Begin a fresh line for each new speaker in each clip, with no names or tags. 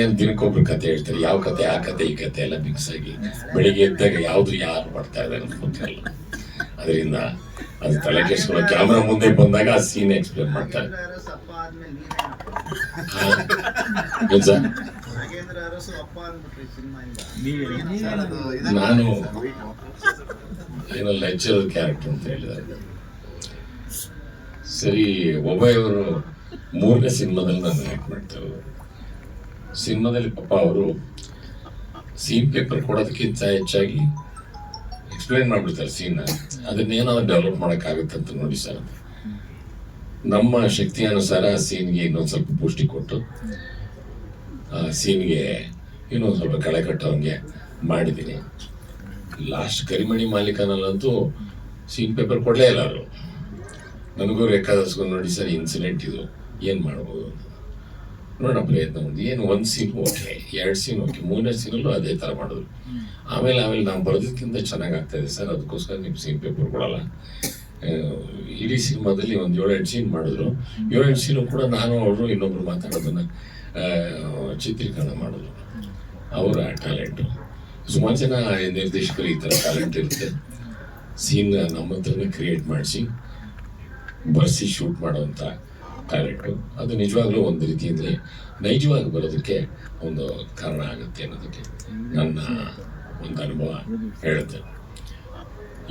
ಏನ್ ದಿನಕ್ಕೊಬ್ರು ಕತೆ ಹೇಳ್ತಾರೆ, ಯಾವ ಕತೆ, ಆ ಕತೆ, ಈ ಕತೆ ಎಲ್ಲ ಮಿಕ್ಸ್ ಆಗಿ ಬೆಳಿಗ್ಗೆ ಎದ್ದಾಗ ಯಾವ್ದು ಯಾರು ಮಾಡ್ತಾ ಇದ್ದಾರೆ ಅಂತ ಗೊತ್ತಿರಲ್ಲ. ಅದರಿಂದ ಅದು ತಲೆ ಕೆಡಿಸ್ಕೊಳ್ಳೋ ಕ್ಯಾಮ್ರಾ ಮುಂದೆ ಬಂದಾಗ ಆ ಸೀನ್ ಎಕ್ಸ್ಪ್ಲೇನ್ ಮಾಡ್ತಾರೆ. ನಾನು. ಏನೋ ಲೆಕ್ಚರ್ ಕ್ಯಾರೆಕ್ಟರ್ ಅಂತ ಹೇಳಿದ್ದಾರೆ. ಸರಿ ಒಬ್ಬಯವರು ಮೂರನೇ ಸಿನಿಮಾದಲ್ಲಿ ನಾನು ಆ್ಯಕ್ಟ್ ಮಾಡ್ತೇವೆ ಸಿನಿಮಾದಲ್ಲಿ ಪಾಪ ಅವರು ಸೀನ್ ಪೇಪರ್ ಕೊಡೋದಕ್ಕಿಂತ ಹೆಚ್ಚಾಗಿ ಎಕ್ಸ್ಪ್ಲೈನ್ ಮಾಡಿಬಿಡ್ತಾರೆ ಸೀನ್ ಅದನ್ನೇನಾದ್ರು ಡೆವಲಪ್ ಮಾಡೋಕ್ಕಾಗುತ್ತೆ ಅಂತ ನೋಡಿ ಸರ್ ನಮ್ಮ ಶಕ್ತಿ ಅನುಸಾರ ಸೀನ್ಗೆ ಇನ್ನೊಂದು ಸ್ವಲ್ಪ ಪುಷ್ಟಿ ಕೊಟ್ಟು, ಆ ಸೀನ್ಗೆ ಇನ್ನೊಂದು ಸ್ವಲ್ಪ ಕಳೆ ಕಟ್ಟೋಂಗೆ ಮಾಡಿದ್ದೀನಿ ಲಾಸ್ಟ್ ಕರಿಮಣಿ ಮಾಲೀಕನಲ್ಲಂತೂ ಸೀನ್ ಪೇಪರ್ ಕೊಡಲೇ ಇಲ್ಲ ಅವರು. ನನಗೂ ಬೇಕಾದಷ್ಟು ನೋಡಿ ಸರ್ ಇನ್ಸಿಡೆಂಟ್ ಇದು. ಏನು ಮಾಡ್ಬೋದು ಅಂತ. ನೋಡೋಣ ಪ್ರಯತ್ನ ಮಾಡಿದ್ವಿ ಏನು ಒಂದು ಸೀನ್ ಓಕೆ ಎರಡು ಸೀನ್ ಓಕೆ ಮೂರನೇ ಸೀನಲ್ಲೂ ಅದೇ ಥರ ಮಾಡಿದ್ರು. ಆಮೇಲೆ ಆಮೇಲೆ ನಾವು ಬರೋದಕ್ಕಿಂತ ಚೆನ್ನಾಗಿ ಸರ್. ಅದಕ್ಕೋಸ್ಕರ ನಿಮ್ಮ ಸೀನ್ ಪೇಪರ್ ಕೊಡಲ್ಲ. ಇಡೀ ಸಿನಿಮಾದಲ್ಲಿ ಒಂದು ಏಳೆಂಟು ಸೀನ್ ಮಾಡಿದ್ರು. ಏಳೆಂಟು ಸೀನು ಕೂಡ ನಾನು ಅವರು ಇನ್ನೊಬ್ರು ಮಾತಾಡೋದನ್ನು ಚಿತ್ರೀಕರಣ ಮಾಡಿದ್ರು. ಅವರ ಟ್ಯಾಲೆಂಟು ಸುಮಾರು ಜನ ನಿರ್ದೇಶಕರು ಈ ಥರ ಟ್ಯಾಲೆಂಟ್ ಇರುತ್ತೆ. ಸೀನ್ ನಮ್ಮ ಹತ್ರನೇ ಕ್ರಿಯೇಟ್ ಮಾಡಿಸಿ ಬರ್ಸಿ ಶೂಟ್ ಮಾಡುವಂಥ ಟ್ಯಾಲೆಂಟು ಅದು ನಿಜವಾಗ್ಲೂ ಒಂದು ರೀತಿಯಲ್ಲಿ ನೈಜವಾಗಿ ಬರೋದಕ್ಕೆ ಒಂದು ಕಾರಣ ಆಗುತ್ತೆ ಅನ್ನೋದಕ್ಕೆ ನನ್ನ ಒಂದು ಅನುಭವ ಹೇಳುತ್ತೆ.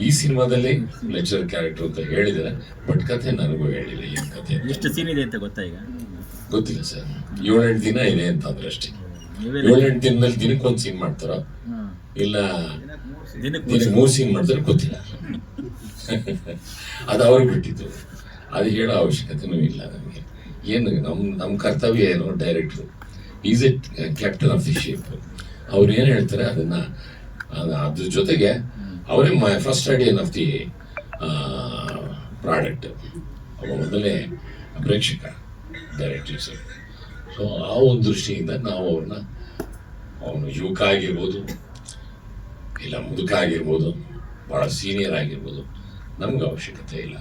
ಈ ಸಿನಿಮಾದಲ್ಲಿ ಲೆಕ್ಚರ್ ಕ್ಯಾರೆಕ್ಟರ್ ಅಂತ ಹೇಳಿದ್ದಾರೆ ಬಟ್ ಕಥೆ ನನಗೂ ಹೇಳಿಲ್ಲ ಏನು ಕಥೆ ಅಂತ.
ಎಷ್ಟು ಸೀನ್ ಇದೆ ಅಂತ ಗೊತ್ತಾ ಈಗ?
ಗೊತ್ತಿಲ್ಲ ಸರ್. ಏಳೆಂಟು ದಿನ ಇದೆ ಅಂತಂದ್ರೆ ಅಷ್ಟೇ.
ನೀವೇ
ಏಳೆಂಟು ದಿನದಲ್ಲಿ ದಿನಕ್ಕೊಂದು ಸೀನ್ ಮಾಡ್ತಾರೋ. ಇಲ್ಲ
ದಿನಕ್ಕೆ
ದಿನಕ್ಕೆ ಮೂರು ಸೀನ್ ಮಾಡ್ತಾರೆ ಗೊತ್ತಿಲ್ಲ. ಅದು ಅವ್ರಿಗೆ ಬಿಟ್ಟಿದ್ದು. ಅದು ಹೇಳೋ ಅವಶ್ಯಕತೆನೂ ಇಲ್ಲ ನಮಗೆ. ಏನು ನಮ್ಮ ನಮ್ಮ ಕರ್ತವ್ಯ ಏನು director is it captain of the ship ಅವ್ರು ಏನು ಹೇಳ್ತಾರೆ, ಅದನ್ನ ಅದ್ರ ಜೊತೆಗೆ ಅವರೇ my first audience of the product ಅವ ಮೊದಲೇ ಪ್ರೇಕ್ಷಕ ಡೈರೆಕ್ಟರ್ಸ್ ಸೊ ಆ ಒಂದು ದೃಷ್ಟಿಯಿಂದ ನಾವು ಅವ್ರನ್ನ, ಅವನು ಯುವಕ ಆಗಿರ್ಬೋದು, ಇಲ್ಲ ಮುದುಕ ಆಗಿರ್ಬೋದು ಭಾಳ ಸೀನಿಯರ್ ಆಗಿರ್ಬೋದು, ನಮ್ಗೆ ಅವಶ್ಯಕತೆ ಇಲ್ಲ.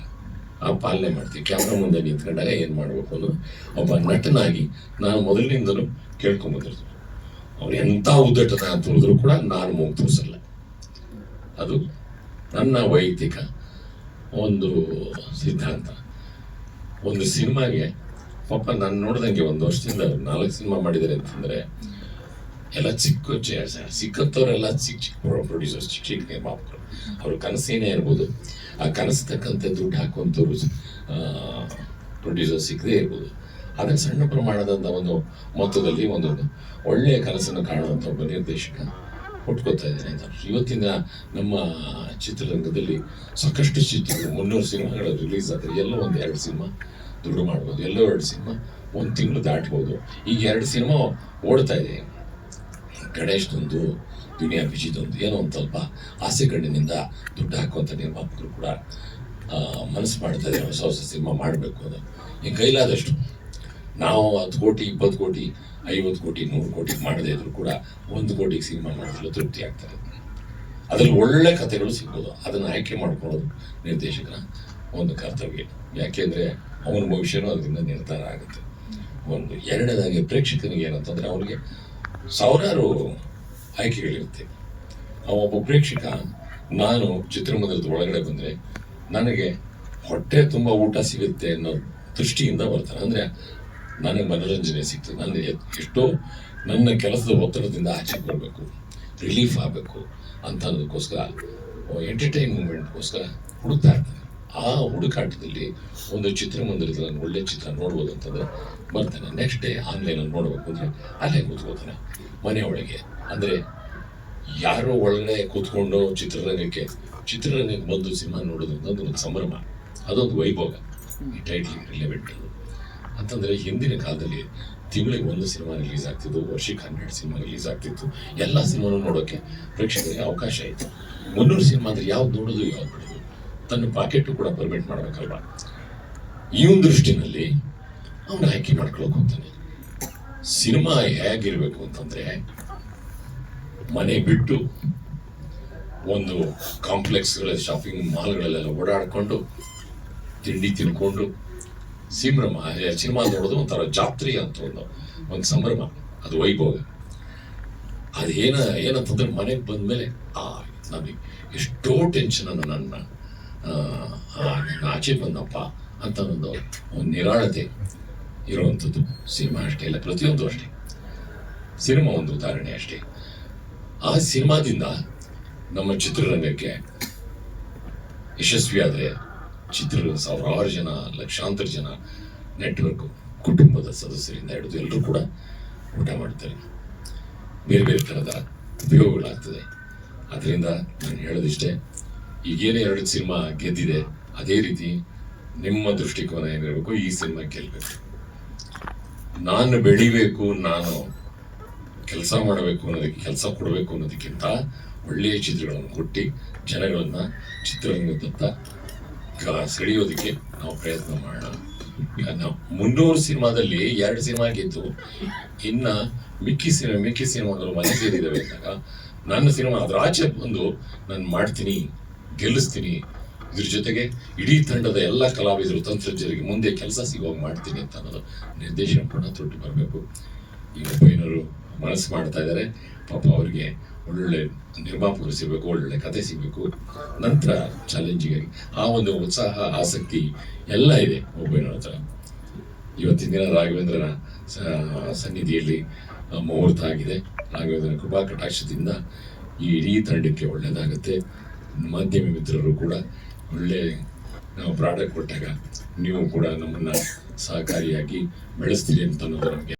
ಆ ಪಾಲನೆ ಮಾಡ್ತೀವಿ. ಕ್ಯಾಮ್ರಾ ಮುಂದೆ ನಿಂತ್ಕೊಂಡಾಗ ಏನು ಮಾಡಬೇಕು ಅನ್ನೋದು ಒಬ್ಬ ನಟನಾಗಿ ನಾನು ಮೊದಲಿನಿಂದಲೂ ಕೇಳ್ಕೊಂಬಂದಿರ್ತೀನಿ. ಅವ್ರು ಎಂಥ ಉದ್ದಟದ ಅಂತ ಹೇಳಿದ್ರು ಕೂಡ ನಾನು ಮೂಗು ತೋರಿಸಲ್ಲ ಅದು ನನ್ನ ವೈಯಕ್ತಿಕ ಒಂದು ಸಿದ್ಧಾಂತ. ಒಂದು ಸಿನಿಮಾಗೆ ಪಾಪ ನಾನು ನೋಡ್ದಂಗೆ ಒಂದು ವರ್ಷದಿಂದ ನಾಲ್ಕು ಸಿನಿಮಾ ಮಾಡಿದ್ದಾರೆ ಅಂತಂದರೆ ಎಲ್ಲ ಚಿಕ್ಕ ಸಿಕ್ಕಂಥವ್ರೆಲ್ಲ ಚಿಕ್ಕ ಚಿಕ್ಕ ಪ್ರೊಡ್ಯೂಸರ್ಸ್ ಚಿಕ್ಕ ಚಿಕ್ಕ ನಿರ್ಮಾಪಕರು ಅವ್ರ ಕನಸೇನೇ ಇರ್ಬೋದು ಆ ಕನಸು ತಕ್ಕಂತೆ ದುಡ್ಡು ಹಾಕುವಂಥವ್ರು ಪ್ರೊಡ್ಯೂಸರ್ ಸಿಕ್ಕದೇ ಇರ್ಬೋದು. ಆದರೆ ಸಣ್ಣ ಪ್ರಮಾಣದಂಥ ಒಂದು ಮೊತ್ತದಲ್ಲಿ ಒಂದು ಒಳ್ಳೆಯ ಕನಸನ್ನು ಕಾಣುವಂಥ ಒಬ್ಬ ನಿರ್ದೇಶಕ ಹುಟ್ಕೋತಾ ಇದ್ದಾನೆ. ಇವತ್ತಿನ ನಮ್ಮ ಚಿತ್ರರಂಗದಲ್ಲಿ ಸಾಕಷ್ಟು ಚಿತ್ರಗಳು, ಮುನ್ನೂರು ಸಿನಿಮಾಗಳು ರಿಲೀಸ್ ಆದರೆ ಎಲ್ಲೋ ಒಂದು ಎರಡು ಸಿನಿಮಾ ದುಡ್ಡು ಮಾಡ್ಬೋದು. ಎಲ್ಲೋ ಎರಡು ಸಿನಿಮಾ ಒಂದು ತಿಂಗಳು ದಾಟ್ಬೋದು. ಈಗ ಎರಡು ಸಿನಿಮಾ ಓಡ್ತಾ ಇದೆ. ಗಣೇಶ್ದೊಂದು ದುನಿಯಾ ವಿಜಿದೊಂದು ಏನೋ ಒಂದು ಸ್ವಲ್ಪ ಆಸೆ ಕಣ್ಣಿನಿಂದ ದುಡ್ಡು ಹಾಕುವಂಥ ನಿರ್ಮಾಪಕರು ಕೂಡ ಮನಸ್ಸು ಮಾಡ್ತಾ ಇದ್ದಾರೆ. ಹೊಸ ಹೊಸ ಸಿನಿಮಾ ಮಾಡಬೇಕು ಅದು ಈ ಕೈಲಾದಷ್ಟು ನಾವು ಹತ್ತು ಕೋಟಿ, ಇಪ್ಪತ್ತು ಕೋಟಿ, ಐವತ್ತು ಕೋಟಿ, ನೂರು ಕೋಟಿ ಮಾಡದೇ ಇದ್ರು ಕೂಡ ಒಂದು ಕೋಟಿಗೆ ಸಿನಿಮಾ ಮಾಡಿದ್ರು ತೃಪ್ತಿ ಆಗ್ತಾರೆ ಅದರಲ್ಲಿ ಒಳ್ಳೆ ಕಥೆಗಳು ಸಿಗ್ಬೋದು. ಅದನ್ನು ಆಯ್ಕೆ ಮಾಡ್ಕೊಳ್ಳೋದು ನಿರ್ದೇಶಕನ ಒಂದು ಕರ್ತವ್ಯ. ಯಾಕೆಂದರೆ ಅವನ ಭವಿಷ್ಯನೂ ಅದರಿಂದ ನಿರ್ಧಾರ ಆಗುತ್ತೆ. ಒಂದು ಎರಡನೇದಾಗಿ ಪ್ರೇಕ್ಷಕನಿಗೆ ಏನಂತಂದರೆ ಅವರಿಗೆ ಸಾವಿರಾರು ಆಯ್ಕೆಗಳಿರುತ್ತೆ. ಆ ಒಬ್ಬ ಪ್ರೇಕ್ಷಕ, ನಾನು ಚಿತ್ರಮಂದಿರದ ಒಳಗಡೆ ಬಂದರೆ ನನಗೆ ಹೊಟ್ಟೆ ತುಂಬ ಊಟ ಸಿಗುತ್ತೆ ಅನ್ನೋ ದೃಷ್ಟಿಯಿಂದ ಬರ್ತಾನೆ ಅಂದರೆ ನನಗೆ ಮನೋರಂಜನೆ ಸಿಗ್ತದೆ ನಾನು ಎಷ್ಟೋ ನನ್ನ ಕೆಲಸದ ಒತ್ತಡದಿಂದ ಆಚೆ ಬರಬೇಕು ರಿಲೀಫ್ ಆಗಬೇಕು ಅಂತ ಅನ್ನೋದಕ್ಕೋಸ್ಕರ ಎಂಟರ್ಟೈನ್ಮೆಂಟ್ಗೋಸ್ಕರ ಹುಡುಕ್ತಾ ಇರ್ತಾನೆ ಆ ಹುಡುಕಾಟದಲ್ಲಿ ಒಂದು ಚಿತ್ರಮಂದಿರದಲ್ಲಿ ನಾನು ಒಳ್ಳೆ ಚಿತ್ರ ನೋಡ್ಬೋದು ಅಂತಂದ್ರೆ ಬರ್ತಾನೆ. ನೆಕ್ಸ್ಟ್ ಡೇ ಆನ್ಲೈನಲ್ಲಿ ನೋಡ್ಬೇಕು ಅಂದರೆ ಅಲ್ಲೇ ಕೂತ್ಕೋತಾನೆ. ಒಳಗೆ. ಅಂದರೆ ಯಾರೋ ಒಳಗಡೆ ಕೂತ್ಕೊಂಡು ಚಿತ್ರರಂಗಕ್ಕೆ ಚಿತ್ರರಂಗಕ್ಕೆ ಬಂದು ಸಿನಿಮಾ ನೋಡೋದ್ರಿಂದ ಒಂದು ಸಂಭ್ರಮ. ಅದೊಂದು ವೈಭೋಗ. ಈ ಟೈಟ್ಲಿಗೆ ರಿಲೆವೆಂಟ್ ಅಂತಂದ್ರೆ ಅಂತಂದರೆ ಹಿಂದಿನ ಕಾಲದಲ್ಲಿ ತಿಂಗಳಿಗೆ ಒಂದು ಸಿನಿಮಾ ರಿಲೀಸ್ ಆಗ್ತಿತ್ತು, ವರ್ಷಕ್ಕೆ ಹನ್ನೆರಡು ಸಿನಿಮಾ ರಿಲೀಸ್ ಆಗ್ತಿತ್ತು. ಎಲ್ಲ ಸಿನಿಮಾನು ನೋಡೋಕ್ಕೆ ಪ್ರೇಕ್ಷಕರಿಗೆ ಅವಕಾಶ ಇತ್ತು. ಮುನ್ನೂರು ಸಿನಿಮಾ ಅಂದರೆ ಯಾವ್ದು ನೋಡೋದು ಯಾವ್ದು ಬಿಡೋದು? ತನ್ನ ಪಾಕೆಟ್ ಕೂಡ ಪರ್ಮಿಟ್ ಮಾಡಬೇಕಲ್ವಾ? ಈ ಒಂದು ದೃಷ್ಟಿನಲ್ಲಿ ಅವನು ಆಯ್ಕೆ ಮಾಡ್ಕೊಳಕ್ ಸಿನಿಮಾ ಹೇಗಿರ್ಬೇಕು ಅಂತಂದ್ರೆ, ಮನೆ ಬಿಟ್ಟು ಒಂದು ಕಾಂಪ್ಲೆಕ್ಸ್ಗಳ ಶಾಪಿಂಗ್ ಮಾಲ್ಗಳಲ್ಲೆಲ್ಲ ಓಡಾಡಿಕೊಂಡು, ತಿಂಡಿ ತಿನ್ಕೊಂಡು ಸಿಂಭ್ರಮ ಸಿನಿಮಾ ನೋಡೋದು ಒಂಥರ ಜಾತ್ರೆ ಅಂತ ಒಂದು ಒಂದು ಸಂಭ್ರಮ, ಅದು ವೈಭೋಗ. ಅದೇನ, ಏನಂತಂದ್ರೆ ಮನೆಗೆ ಬಂದ ಮೇಲೆ ಆ, ನಮಗೆ ಎಷ್ಟೋ ಟೆನ್ಷನ್ ಅನ್ನು ನನ್ನ ಆಚೆ ಬಂದಪ್ಪ ಅಂತ ಒಂದು ಒಂದು ನಿರಾಳತೆ ಇರುವಂಥದ್ದು ಸಿನಿಮಾ ಅಷ್ಟೇ ಇಲ್ಲ, ಪ್ರತಿಯೊಂದು ಅಷ್ಟೇ. ಸಿನಿಮಾ ಒಂದು ಉದಾಹರಣೆ ಅಷ್ಟೇ. ಆ ಸಿನಿಮಾದಿಂದ ನಮ್ಮ ಚಿತ್ರರಂಗಕ್ಕೆ ಯಶಸ್ವಿಯಾದರೆ ಚಿತ್ರ ಸಾವಿರಾರು ಜನ, ಲಕ್ಷಾಂತರ ಜನ ನೆಟ್ವರ್ಕ್ ಕುಟುಂಬದ ಸದಸ್ಯರಿಂದ ಹಿಡಿದು ಎಲ್ಲರೂ ಕೂಡ ಊಟ ಮಾಡ್ತಾರೆ. ಬೇರೆ ಬೇರೆ ಥರದ ಉಪಯೋಗಗಳಾಗ್ತದೆ. ಅದರಿಂದ ನಾನು ಹೇಳೋದಿಷ್ಟೇ ಈಗೇನೇ ಎರಡು ಸಿನಿಮಾ ಗೆದ್ದಿದೆ, ಅದೇ ರೀತಿ ನಿಮ್ಮ ದೃಷ್ಟಿಕೋನ ಏನಿರಬೇಕು ಈ ಸಿನಿಮಾ ಗೆಲ್ಲಬೇಕು ನಾನು ಬೆಳಿಬೇಕು, ನಾನು ಕೆಲಸ ಮಾಡಬೇಕು ಅನ್ನೋದಕ್ಕೆ, ಕೆಲಸ ಕೊಡಬೇಕು ಅನ್ನೋದಕ್ಕಿಂತ ಒಳ್ಳೆಯ ಚಿತ್ರಗಳನ್ನು ಕೊಟ್ಟು, ಜನಗಳನ್ನ ಚಿತ್ರರಂಗದತ್ತ ಸೆಳೆಯೋದಕ್ಕೆ ನಾವು ಪ್ರಯತ್ನ ಮಾಡೋಣ. ನಾವು ಮುನ್ನೂರು ಸಿನಿಮಾದಲ್ಲಿ ಎರಡು ಸಿನಿಮಾ ಗೆದ್ದು, ಇನ್ನ ಮಿಕ್ಕಿ ಸಿನಿಮಾ ಮಿಕ್ಕಿ ಸಿನಿಮಾಗಳು ಮನೆ ಸೇರಿದ್ದಾವೆ ಅಂದಾಗ, ನನ್ನ ಸಿನಿಮಾ ಅದ್ರ ಆಚೆ ಬಂದು ನಾನು ಮಾಡ್ತೀನಿ. ಗೆಲ್ಲಿಸ್ತೀನಿ. ಇದ್ರ ಜೊತೆಗೆ ಇಡೀ ತಂಡದ ಎಲ್ಲ ಕಲಾವಿದರು, ತಂತ್ರಜ್ಞರಿಗೆ ಮುಂದೆ ಕೆಲಸ ಸಿಗೋಗಿ ಮಾಡ್ತೀನಿ ಅಂತ ಅನ್ನೋದು ನಿರ್ದೇಶನ ಕೂಡ ತೊಟ್ಟು ಬರಬೇಕು. ಈ ಒಬ್ಬೈನವರು ಮನಸ್ಸು ಮಾಡ್ತಾ ಇದ್ದಾರೆ. ಪಾಪ ಅವರಿಗೆ ಒಳ್ಳೊಳ್ಳೆ ನಿರ್ಮಾಪಕರು ಸಿಗಬೇಕು, ಒಳ್ಳೊಳ್ಳೆ ಕತೆ ಸಿಗಬೇಕು. ನಂತರ ಚಾಲೆಂಜಿಗಾಗಿ ಆ ಒಂದು ಉತ್ಸಾಹ, ಆಸಕ್ತಿ ಎಲ್ಲ ಇದೆ ಒಬ್ಬೈನವ್ರ ಹತ್ರ. ಇವತ್ತಿನ ದಿನ ರಾಘವೇಂದ್ರನ ಸನ್ನಿಧಿಯಲ್ಲಿ ಮುಹೂರ್ತ ಆಗಿದೆ. ರಾಘವೇಂದ್ರನ ಕೃಪಾ ಕಟಾಕ್ಷದಿಂದ ಈ ಇಡೀ ತಂಡಕ್ಕೆ ಒಳ್ಳೆಯದಾಗುತ್ತೆ ಮಾಧ್ಯಮ ಮಿತ್ರರು ಕೂಡ ಒಳ್ಳೆ ನಾವು ಪ್ರಾಡಕ್ಟ್ ಕೊಟ್ಟಾಗ ನೀವು ಕೂಡ ನಮ್ಮನ್ನು ಸಹಕಾರಿಯಾಗಿ ಬೆಳೆಸ್ತೀರಿ ಅಂತ ಅನ್ನೋದು ನಮಗೆ